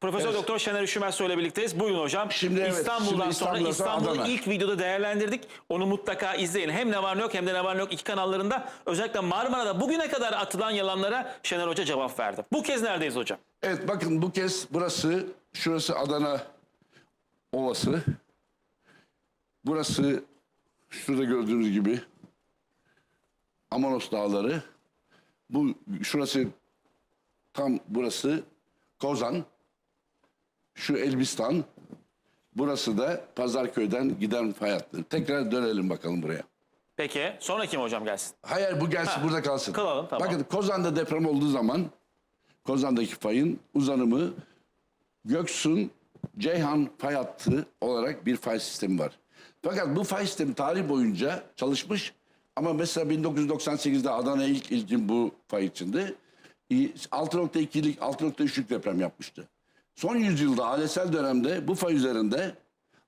Profesör Evet. Doktor Şener Üşümez'le ile birlikteyiz. Buyurun hocam. Şimdi evet, İstanbul'dan şimdi sonra İstanbul'u ilk videoda değerlendirdik. Onu mutlaka izleyin. Hem ne var ne yok hem de ne var ne yok iki kanallarında. Özellikle Marmara'da bugüne kadar atılan yalanlara Şener Hoca cevap verdi. Bu kez neredeyiz hocam? Evet bakın bu kez burası, şurası Adana Ovası. Burası şurada gördüğünüz gibi Amanos Dağları. Bu şurası tam burası Kozan. Şu Elbistan. Burası da Pazarköy'den giden fay hattı. Tekrar dönelim bakalım buraya. Peki sonraki mi hocam gelsin? Hayır bu gelsin burada kalsın. Kalalım, tamam. Bakın Kozan'da deprem olduğu zaman Kozan'daki fayın uzanımı Göksun Ceyhan fay hattı olarak bir fay sistemi var. Fakat bu fay sistemi tarih boyunca çalışmış ama mesela 1998'de Adana ilk ilkin bu fay içinde 6.2'lik 6.3'lük deprem yapmıştı. Son yüzyılda alesel dönemde bu fay üzerinde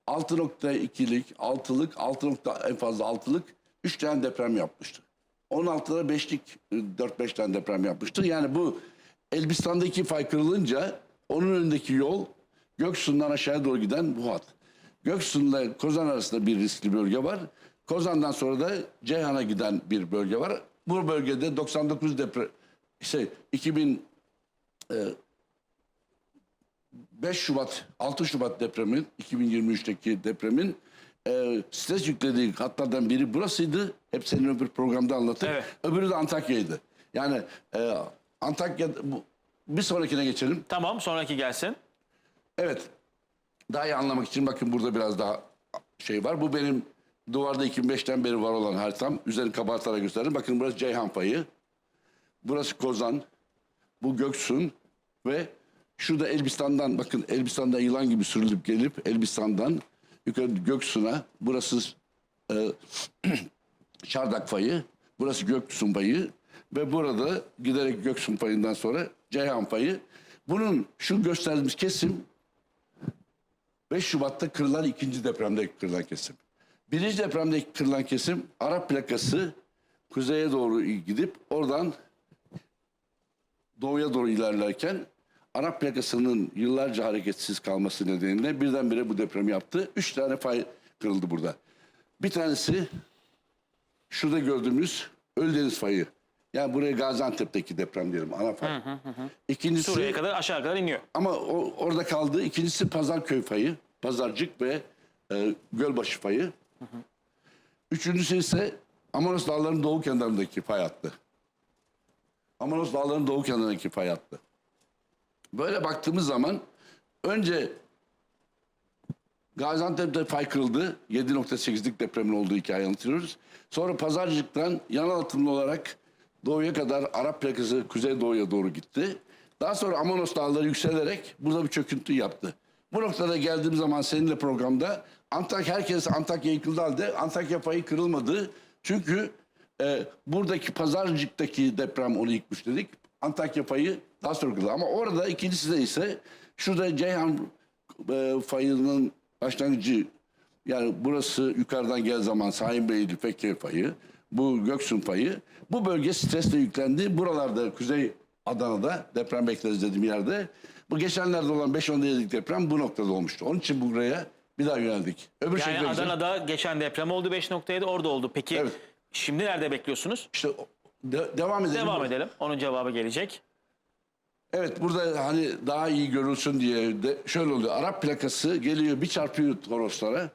6.2'lik, 6'lık, 6. en fazla 6'lık 3 tane deprem yapmıştı. 16'da 5'lik 4-5 tane deprem yapmıştı. Yani bu Elbistan'daki fay kırılınca onun önündeki yol Göksu'ndan aşağıya doğru giden bu hat. Göksu'nla Kozan arasında bir riskli bölge var. Kozan'dan sonra da Ceyhan'a giden bir bölge var. Bu bölgede 99 deprem şey 2000 5 Şubat, 6 Şubat depremin, 2023'teki depremin e, stres yüklediği hatlardan biri burasıydı. Hep senin öbür programda anlattık. Evet. Öbürü de Antakya'ydı. Yani e, Antakya, bu, bir sonrakine geçelim. Tamam sonraki gelsin. Evet, daha iyi anlamak için bakın burada biraz daha şey var. Bu benim duvarda 2005'ten beri var olan haritam. Üzerini kabartarak gösterdim. Bakın burası Ceyhan Fayı. Burası Kozan. Bu Göksun ve şurada Elbistan'dan bakın Elbistan'da yılan gibi sürülüp gelip Elbistan'dan yukarı Göksun'a burası e, Şardak Fayı, burası Göksun Fayı ve burada giderek Göksun Fayı'ndan sonra Ceyhan Fayı. Bunun şu gösterdiğimiz kesim 5 Şubat'ta kırılan ikinci depremde kırılan kesim. Birinci depremde kırılan kesim Arap plakası kuzeye doğru gidip oradan doğuya doğru ilerlerken Arap plakasının yıllarca hareketsiz kalması nedeniyle birdenbire bu deprem yaptı. Üç tane fay kırıldı burada. Bir tanesi şurada gördüğümüz Ölüdeniz fayı. Yani buraya Gaziantep'teki deprem diyelim ana fay. İkincisi Suriye'ye kadar aşağı kadar iniyor. ama o, orada kaldı. İkincisi Pazarköy fayı. Pazarcık ve e, Gölbaşı fayı. Üçüncüsü ise Amanos Dağları'nın doğu kenarındaki fay hattı. Amanos Dağları'nın doğu kenarındaki fay hattı. Böyle baktığımız zaman önce Gaziantep'te fay kırıldı. 7.8'lik depremin olduğu hikaye anlatıyoruz. Sonra Pazarcık'tan yan altımlı olarak doğuya kadar Arap plakası kuzeydoğuya doğru gitti. Daha sonra Amanos Dağları yükselerek burada bir çöküntü yaptı. Bu noktada geldiğim zaman seninle programda Antakya herkes Antakya yıkıldı halde Antakya fayı kırılmadı. Çünkü e, buradaki Pazarcık'taki deprem onu yıkmış dedik. Antakya fayı daha kırıldı. Ama orada ikincisi de ise şurada Ceyhan e, fayının başlangıcı yani burası yukarıdan gel zaman Sahin Beyli Fekke fayı, bu Göksun fayı. Bu bölge stresle yüklendi. Buralarda Kuzey Adana'da deprem bekleriz dediğim yerde. Bu geçenlerde olan 5-10 derecelik deprem bu noktada olmuştu. Onun için buraya bir daha yöneldik. Öbür Yani. Adana'da geçen deprem oldu 5.7 orada oldu. Peki Evet. şimdi nerede bekliyorsunuz? İşte de- devam edelim. Devam edelim. Onun cevabı gelecek. Evet burada hani daha iyi görülsün diye de şöyle oluyor. Arap plakası geliyor bir çarpıyor Toroslara.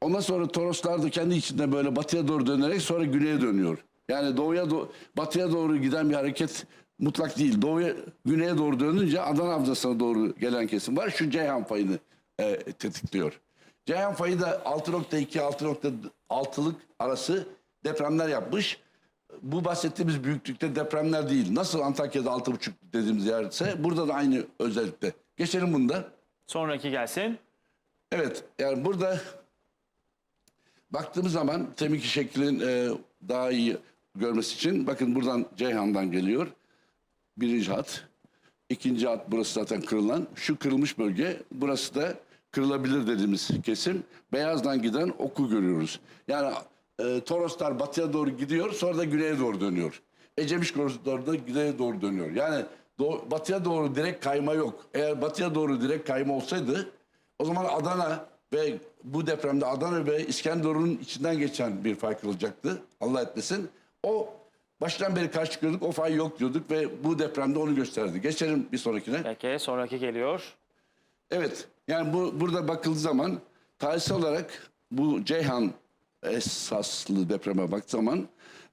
Ondan sonra Toroslar da kendi içinde böyle batıya doğru dönerek sonra güneye dönüyor. Yani doğuya do- batıya doğru giden bir hareket mutlak değil. Doğuya güneye doğru dönünce Adana Havzası'na doğru gelen kesim var. Şu Ceyhan fayını e, tetikliyor. Ceyhan fayı da 6.2 6.6'lık arası depremler yapmış bu bahsettiğimiz büyüklükte depremler değil. Nasıl Antakya'da 6,5 dediğimiz yerse burada da aynı özellikle. Geçelim bunda. Sonraki gelsin. Evet yani burada baktığımız zaman temiki şeklin e, daha iyi görmesi için bakın buradan Ceyhan'dan geliyor. Birinci hat. ikinci hat burası zaten kırılan. Şu kırılmış bölge burası da kırılabilir dediğimiz kesim. Beyazdan giden oku görüyoruz. Yani e, Toroslar batıya doğru gidiyor sonra da güneye doğru dönüyor. Ecemiş koridoru da güneye doğru dönüyor. Yani doğu- batıya doğru direkt kayma yok. Eğer batıya doğru direkt kayma olsaydı o zaman Adana ve bu depremde Adana ve İskenderun'un içinden geçen bir fay kırılacaktı. Allah etmesin. O baştan beri karşı çıkıyorduk. O fay yok diyorduk ve bu depremde onu gösterdi. Geçelim bir sonrakine. Peki sonraki geliyor. Evet. Yani bu burada bakıldığı zaman tarihsel olarak bu Ceyhan esaslı depreme baktığı zaman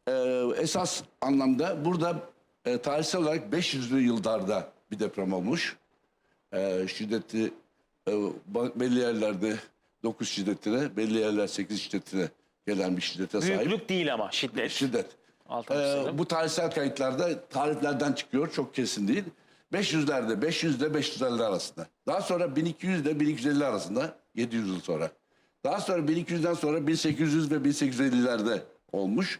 e, esas anlamda burada e, tarihsel olarak 500'lü yıllarda bir deprem olmuş. E, şiddeti e, belli yerlerde 9 şiddetine, belli yerler 8 şiddetine gelen bir şiddete sahip. Büyüklük değil ama şiddet. Şiddet. Altını Ee, bu tarihsel kayıtlarda tariflerden çıkıyor. Çok kesin değil. 500'lerde, 500 ile 550 arasında. Daha sonra 1200 ile 1250 arasında 700 yıl sonra. Daha sonra 1200'den sonra 1800 ve 1850'lerde olmuş.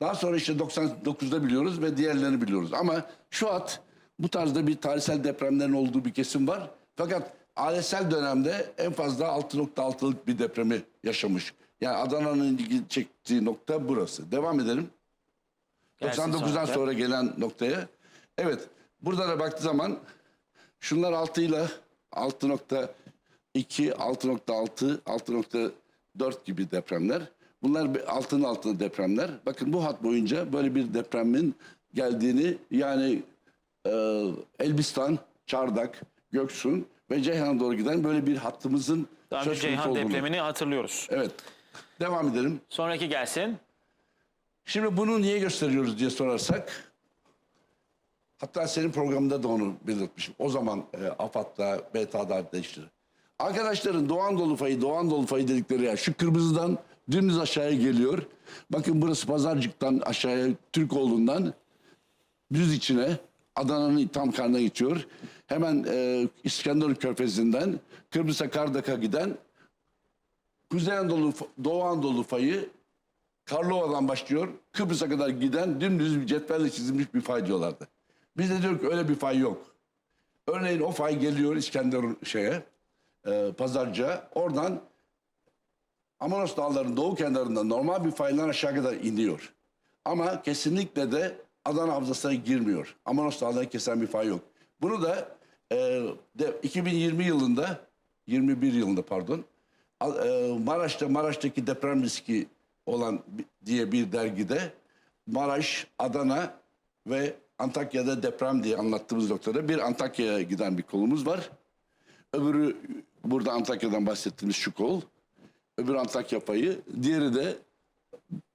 Daha sonra işte 99'da biliyoruz ve diğerlerini biliyoruz. Ama şu at bu tarzda bir tarihsel depremlerin olduğu bir kesim var. Fakat ailesel dönemde en fazla 6.6'lık bir depremi yaşamış. Yani Adana'nın ilgi çektiği nokta burası. Devam edelim. Gelsin 99'dan sonraki. sonra gelen noktaya. Evet. Burada da baktığı zaman şunlar 6 ile 6.2, 6.6, 6.4 gibi depremler. Bunlar bir altının altında depremler. Bakın bu hat boyunca böyle bir depremin geldiğini yani e, Elbistan, Çardak, Göksun ve Ceyhan'a doğru giden böyle bir hattımızın Daha söz Ceyhan olduğunu. depremini hatırlıyoruz. Evet. Devam edelim. Sonraki gelsin. Şimdi bunu niye gösteriyoruz diye sorarsak hatta senin programında da onu belirtmişim. O zaman e, AFAD'da, BTA'da değiştirir. Arkadaşların Doğu Anadolu fayı, Doğu Anadolu fayı dedikleri yer şu kırmızıdan dümdüz aşağıya geliyor. Bakın burası Pazarcık'tan aşağıya Türkoğlu'ndan düz içine Adana'nın tam karnına geçiyor. Hemen e, İskenderun Körfezi'nden Kıbrıs'a Kardak'a giden Kuzey Anadolu, Doğu Anadolu fayı Karlova'dan başlıyor. Kıbrıs'a kadar giden dümdüz bir cetvelle çizilmiş bir fay diyorlardı. Biz de diyoruz ki öyle bir fay yok. Örneğin o fay geliyor İskenderun şeye, e, Pazarcığa. Oradan Amanos Dağları'nın doğu kenarında normal bir faydan aşağı kadar iniyor. Ama kesinlikle de Adana Havzası'na girmiyor. Amanos Dağları'nı kesen bir fay yok. Bunu da e, de 2020 yılında, 21 yılında pardon, e, Maraş'ta Maraş'taki deprem riski olan diye bir dergide Maraş, Adana ve Antakya'da deprem diye anlattığımız noktada bir Antakya'ya giden bir kolumuz var. Öbürü burada Antakya'dan bahsettiğimiz şu kol. Öbür Antakya fayı. Diğeri de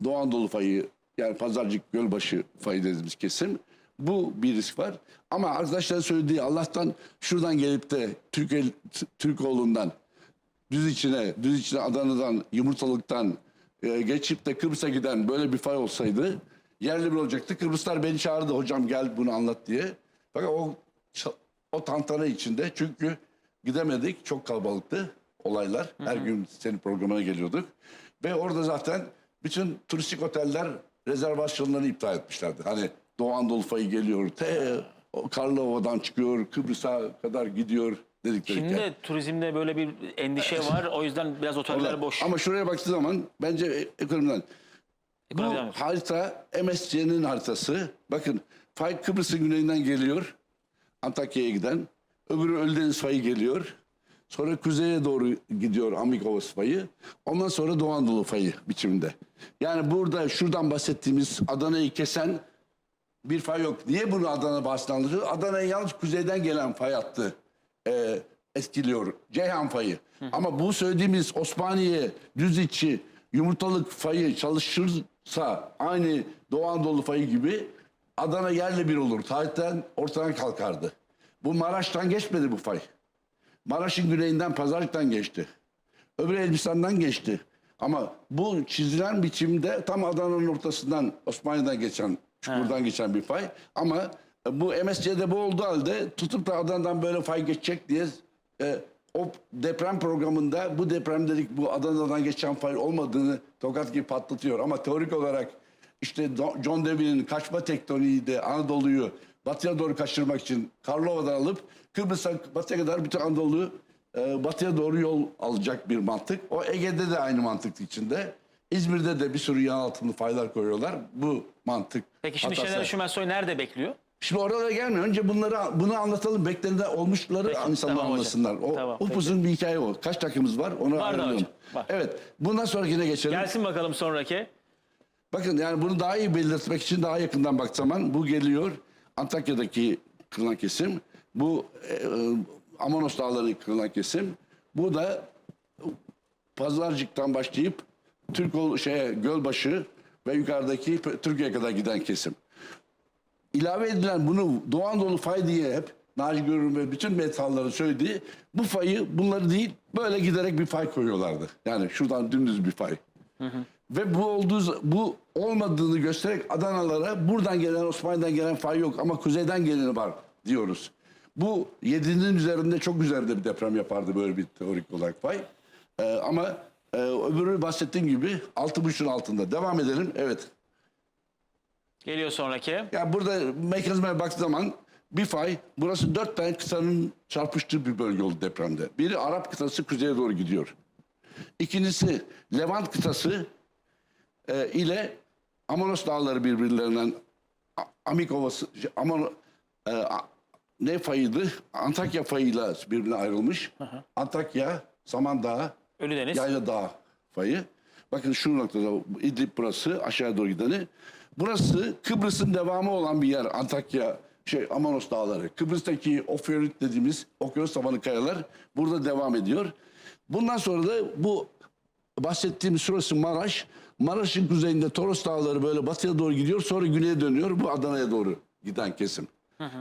Doğu Anadolu fayı yani Pazarcık Gölbaşı fayı dediğimiz kesim. Bu bir risk var. Ama arkadaşların söylediği Allah'tan şuradan gelip de Türk el, T- Türkoğlu'ndan düz içine, düz içine Adana'dan, Yumurtalık'tan e, geçip de Kıbrıs'a giden böyle bir fay olsaydı yerli bir olacaktı. Kıbrıslar beni çağırdı hocam gel bunu anlat diye. Fakat o o tantana içinde çünkü gidemedik çok kalabalıktı olaylar. Her gün senin programına geliyorduk. Ve orada zaten bütün turistik oteller rezervasyonlarını iptal etmişlerdi. Hani Doğu Anadolu fayı geliyor, te, o Karlova'dan çıkıyor, Kıbrıs'a kadar gidiyor dedikleri. Şimdi de turizmde böyle bir endişe var. O yüzden biraz oteller boş. Ama şuraya baktığı zaman bence e- ekonomiden. Bu Ekonomiden mi? harita MSC'nin haritası. Bakın fay Kıbrıs'ın güneyinden geliyor. Antakya'ya giden. Öbürü Ölüdeniz fayı geliyor. Sonra kuzeye doğru gidiyor Amikovas fayı. Ondan sonra Doğu Anadolu fayı biçiminde. Yani burada şuradan bahsettiğimiz Adana'yı kesen bir fay yok. Niye bunu Adana bahsine anlatıyor? Adana'ya yalnız kuzeyden gelen fay hattı e, etkiliyor. Ceyhan fayı. Ama bu söylediğimiz Osmaniye, Düziçi, Yumurtalık fayı çalışırsa aynı Doğu Anadolu fayı gibi Adana yerle bir olur. Tarihten ortadan kalkardı. Bu Maraş'tan geçmedi bu fay. Maraş'ın güneyinden Pazarcık'tan geçti. Öbür Elbistan'dan geçti. Ama bu çizilen biçimde tam Adana'nın ortasından Osmaniye'den geçen, çukurdan geçen bir fay. Ama bu MSC'de bu olduğu halde tutup da Adana'dan böyle fay geçecek diye e, o deprem programında bu deprem dedik bu Adana'dan geçen fay olmadığını tokat gibi patlatıyor. Ama teorik olarak işte John Dewey'nin kaçma tekniği de Anadolu'yu batıya doğru kaçırmak için Karlova'dan alıp Kıbrıs'a batıya kadar bütün Anadolu'yu e, batıya doğru yol alacak bir mantık. O Ege'de de aynı mantık içinde. İzmir'de de bir sürü yan altında faylar koyuyorlar. Bu mantık. Peki şimdi. Şener Şümensoy nerede bekliyor? Şimdi oralara gelmiyor. Önce bunları bunu anlatalım. Beklerinde olmuşları Peki, insanlar tamam hocam. anlasınlar. O Tamam, upuzun bir hikaye o. Kaç dakikamiz var? Onu Var ayrılalım. hocam, var. Evet. Bundan sonrakine geçelim. Gelsin bakalım sonraki. Bakın yani bunu daha iyi belirtmek için daha yakından bak zaman bu geliyor Antakya'daki kırılan kesim. Bu e, e, Amanos Dağları kırılan kesim. Bu da Pazarcık'tan başlayıp Türkol şeye Gölbaşı ve yukarıdaki Türkiye'ye kadar giden kesim. İlave edilen bunu Doğu Anadolu fay diye hep Naci Görür ve bütün metalların söylediği bu fayı bunları değil böyle giderek bir fay koyuyorlardı. Yani şuradan dümdüz bir fay. Ve bu olduğu bu olmadığını göstererek Adanalara buradan gelen Osmanlı'dan gelen fay yok ama kuzeyden geleni var diyoruz. Bu 7'nin üzerinde çok üzerinde bir deprem yapardı böyle bir teorik olarak fay. Ee, ama e, öbürü bahsettiğim gibi 6.5'un altında. Devam edelim. Evet. Geliyor sonraki. Yani burada mekanizmaya baktığı zaman bir fay, burası dört tane kıtanın çarpıştığı bir bölge oldu depremde. Biri Arap kıtası kuzeye doğru gidiyor. İkincisi Levant kıtası e, ile Amanos dağları birbirlerinden Amik Ovası, Amon, e, ne fayıydı? Antakya fayıyla birbirine ayrılmış. Antakya, Samandağ, Ölüdeniz. Yayla Dağı fayı. Bakın şu noktada İdlib burası aşağı doğru gideni. Burası Kıbrıs'ın devamı olan bir yer. Antakya şey Amanos Dağları. Kıbrıs'taki Ofiorit dediğimiz okyanus tabanı kayalar burada devam ediyor. Bundan sonra da bu bahsettiğimiz şurası Maraş. Maraş'ın kuzeyinde Toros Dağları böyle batıya doğru gidiyor. Sonra güneye dönüyor. Bu Adana'ya doğru giden kesim.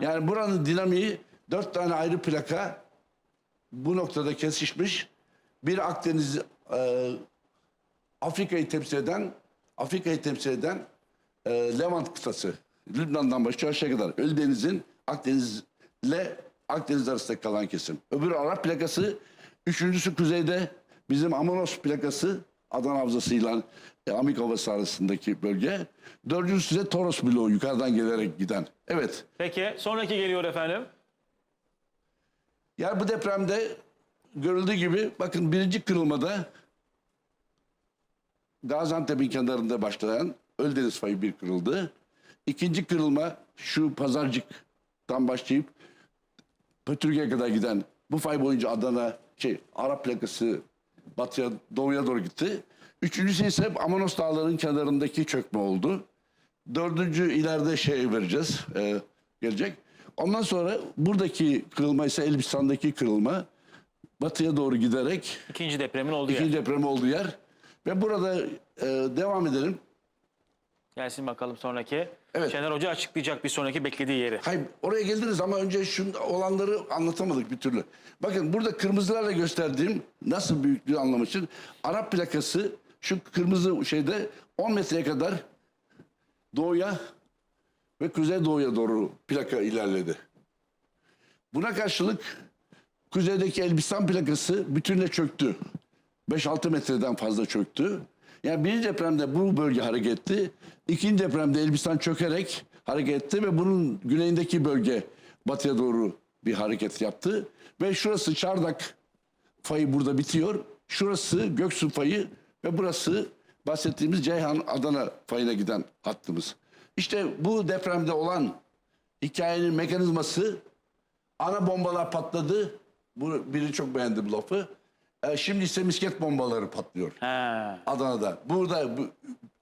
Yani buranın dinamiği dört tane ayrı plaka bu noktada kesişmiş. Bir Akdeniz e, Afrika'yı temsil eden Afrika'yı temsil eden e, Levant kıtası. Lübnan'dan başlıyor aşağı kadar. Ölüdeniz'in Akdeniz'le Akdeniz arasında kalan kesim. Öbürü Arap plakası. Üçüncüsü kuzeyde bizim Amanos plakası Adana Havzası'yla e, Amik Ovası arasındaki bölge. Dördüncüsü de Toros bloğu yukarıdan gelerek giden. Evet. Peki sonraki geliyor efendim. Yani bu depremde görüldüğü gibi bakın birinci kırılmada Gaziantep'in kenarında başlayan Ölüdeniz fayı bir kırıldı. İkinci kırılma şu Pazarcık'tan başlayıp Pötürge'ye kadar giden bu fay boyunca Adana şey Arap plakası batıya doğuya doğru gitti. Üçüncüsü ise Amanos Dağları'nın kenarındaki çökme oldu. Dördüncü ileride şey vereceğiz. e, gelecek. Ondan sonra buradaki kırılma ise Elbistan'daki kırılma batıya doğru giderek İkinci depremin olduğu yer. ikinci deprem olduğu yer. Ve burada e, devam edelim. Gelsin bakalım sonraki. Evet. Şener Hoca açıklayacak bir sonraki beklediği yeri. Hayır oraya geldiniz ama önce şu olanları anlatamadık bir türlü. Bakın burada kırmızılarla gösterdiğim nasıl büyüklüğü anlamak için Arap plakası şu kırmızı şeyde 10 metreye kadar doğuya ve kuzey doğuya doğru plaka ilerledi. Buna karşılık kuzeydeki Elbistan plakası bütünle çöktü. 5-6 metreden fazla çöktü. Yani birinci depremde bu bölge hareketli. ikinci depremde Elbistan çökerek hareket etti ve bunun güneyindeki bölge batıya doğru bir hareket yaptı. Ve şurası Çardak fayı burada bitiyor. Şurası Göksu fayı ve burası bahsettiğimiz Ceyhan Adana fayına giden hattımız. İşte bu depremde olan hikayenin mekanizması ana bombalar patladı. Bu biri çok beğendi bu lafı. Ee, şimdi ise misket bombaları patlıyor. Ha. Adana'da. Burada bu,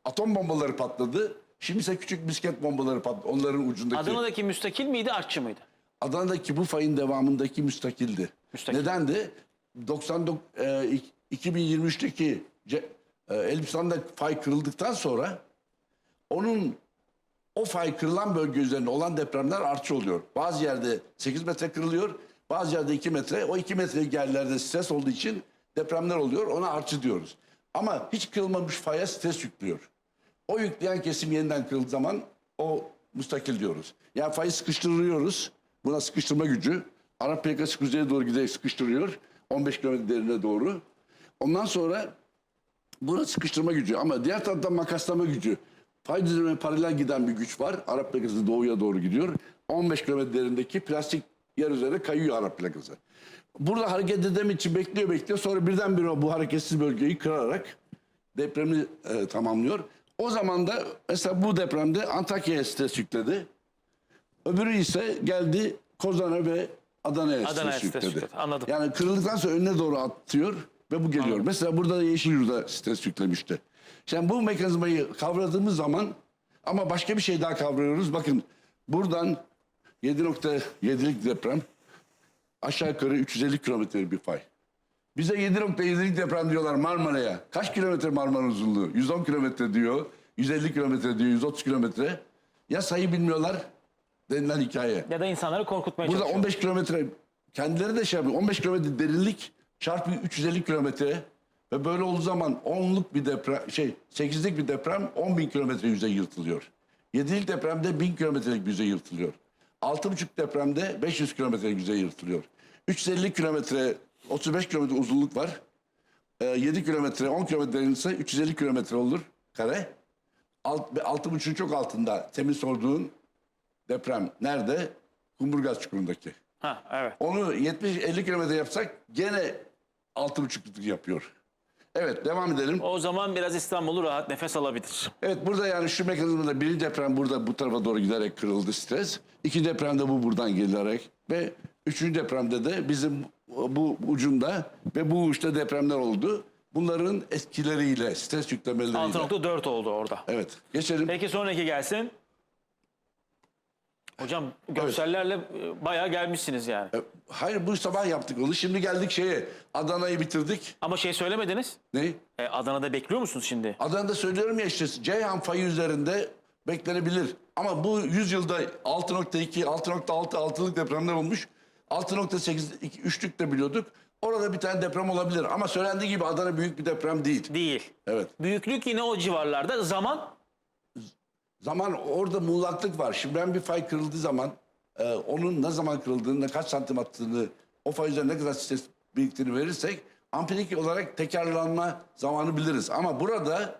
atom bombaları patladı. Şimdi ise küçük misket bombaları patladı. Onların ucundaki. Adana'daki müstakil miydi, artçı mıydı? Adana'daki bu fayın devamındaki müstakildi. Müstakil. Nedendi? 99 e, ik- 2023'teki ce- e, Elbistan'da fay kırıldıktan sonra onun o fay kırılan bölge üzerinde olan depremler artçı oluyor. Bazı yerde 8 metre kırılıyor, bazı yerde 2 metre. O 2 metre yerlerde stres olduğu için depremler oluyor. Ona artçı diyoruz. Ama hiç kırılmamış faya stres yüklüyor. O yükleyen kesim yeniden kırıldığı zaman o müstakil diyoruz. Yani fayı sıkıştırıyoruz. Buna sıkıştırma gücü. Arap plakası kuzeye doğru giderek sıkıştırıyor. 15 kilometre derine doğru. Ondan sonra buna sıkıştırma gücü ama diğer taraftan makaslama gücü. Fay düzenine paralel giden bir güç var. Arap plakası doğuya doğru gidiyor. 15 kilometre derindeki plastik yer üzerine kayıyor Arap plakası. Burada hareket edem için bekliyor bekliyor. Sonra birdenbire bu hareketsiz bölgeyi kırarak depremi e, tamamlıyor. O zaman da mesela bu depremde Antakya'ya stres yükledi. Öbürü ise geldi Kozan'a ve Adana'ya Adana'ya stres yükledi. yükledi. Anladım. Yani kırıldıktan sonra önüne doğru atıyor ve bu geliyor. Mesela burada da Yeşilyurt'a stres yüklemişti. Şimdi bu mekanizmayı kavradığımız zaman ama başka bir şey daha kavruyoruz. Bakın buradan 7.7'lik deprem aşağı yukarı 350 kilometrelik bir fay. Bize 7.7'lik deprem diyorlar Marmara'ya. Kaç kilometre Marmara uzunluğu? 110 kilometre diyor, 150 kilometre diyor, 130 kilometre. Ya sayı bilmiyorlar denilen hikaye. Ya da insanları korkutmaya Burada çalışıyor. 15 kilometre kendileri de şey yapıyor. 15 kilometre derinlik çarpı 350 kilometre ve böyle olduğu zaman 10'luk bir deprem şey 8'lik bir deprem 10 bin kilometre yüzey yırtılıyor. 7'lik depremde 1000 kilometrelik yüzey yırtılıyor. 6,5 depremde 500 kilometrelik yüzey yırtılıyor. 350 kilometre 35 kilometre uzunluk var. Ee, 7 kilometre 10 kilometre derinlikse 350 kilometre olur kare. Alt, 6,5'ün çok altında temiz sorduğun deprem nerede? Kumburgaz çukurundaki. Ha, evet. Onu 70-50 kilometre yapsak gene 6,5'luk yapıyor. Evet devam edelim. O zaman biraz İstanbul'u rahat nefes alabilir. Evet burada yani şu mekanizmada birinci deprem burada bu tarafa doğru giderek kırıldı stres. İki depremde bu buradan gelerek ve üçüncü depremde de bizim bu ucunda ve bu uçta depremler oldu. Bunların etkileriyle, stres yüklemeleriyle. 6.4 oldu orada. Evet geçelim. Peki sonraki gelsin. Hocam görsellerle e, bayağı gelmişsiniz yani. E, Hayır bu sabah yaptık onu. Şimdi geldik şeye. Adana'yı bitirdik. Ama şey söylemediniz. Ne? E, Adana'da bekliyor musunuz şimdi? Adana'da söylüyorum ya işte Ceyhan fayı üzerinde beklenebilir. Ama bu 100 yılda 6.2, 6.6, 6'lık depremler olmuş. 6.8, 3'lük de biliyorduk. Orada bir tane deprem olabilir. Ama söylendiği gibi Adana büyük bir deprem değil. Değil. Evet. Büyüklük yine o civarlarda. Zaman Zaman orada muğlaklık var. Şimdi ben bir fay kırıldığı zaman e, onun ne zaman kırıldığını, ne kaç santim attığını, o fay üzerine ne kadar stres biriktiğini verirsek ampirik olarak tekrarlanma zamanı biliriz. Ama burada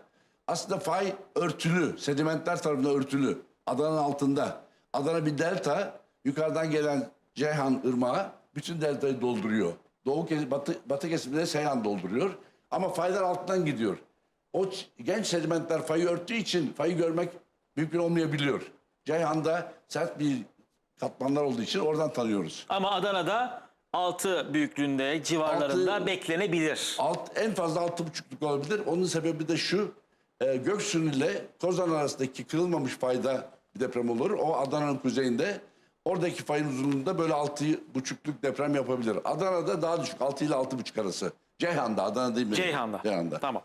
aslında fay örtülü, sedimentler tarafından örtülü. Adana'nın altında. Adana bir delta, yukarıdan gelen Ceyhan Irmağı bütün deltayı dolduruyor. Doğu batı, batı kesiminde Seyhan dolduruyor. Ama faylar altından gidiyor. O genç sedimentler fayı örttüğü için fayı görmek mümkün olmayabiliyor. Ceyhan'da sert bir katmanlar olduğu için oradan tanıyoruz. ama Adana'da 6 büyüklüğünde civarlarında Altı- beklenebilir. Alt, en fazla altı buçukluk olabilir. Onun sebebi de şu. E, Göksun ile Kozan arasındaki kırılmamış fayda bir deprem olur. O Adana'nın kuzeyinde. Oradaki fayın uzunluğunda böyle altı buçukluk deprem yapabilir. Adana'da daha düşük. Altı ile altı buçuk arası. Ceyhan'da, Adana değil mi? Ceyhan'da. Ceyhan'da. Tamam.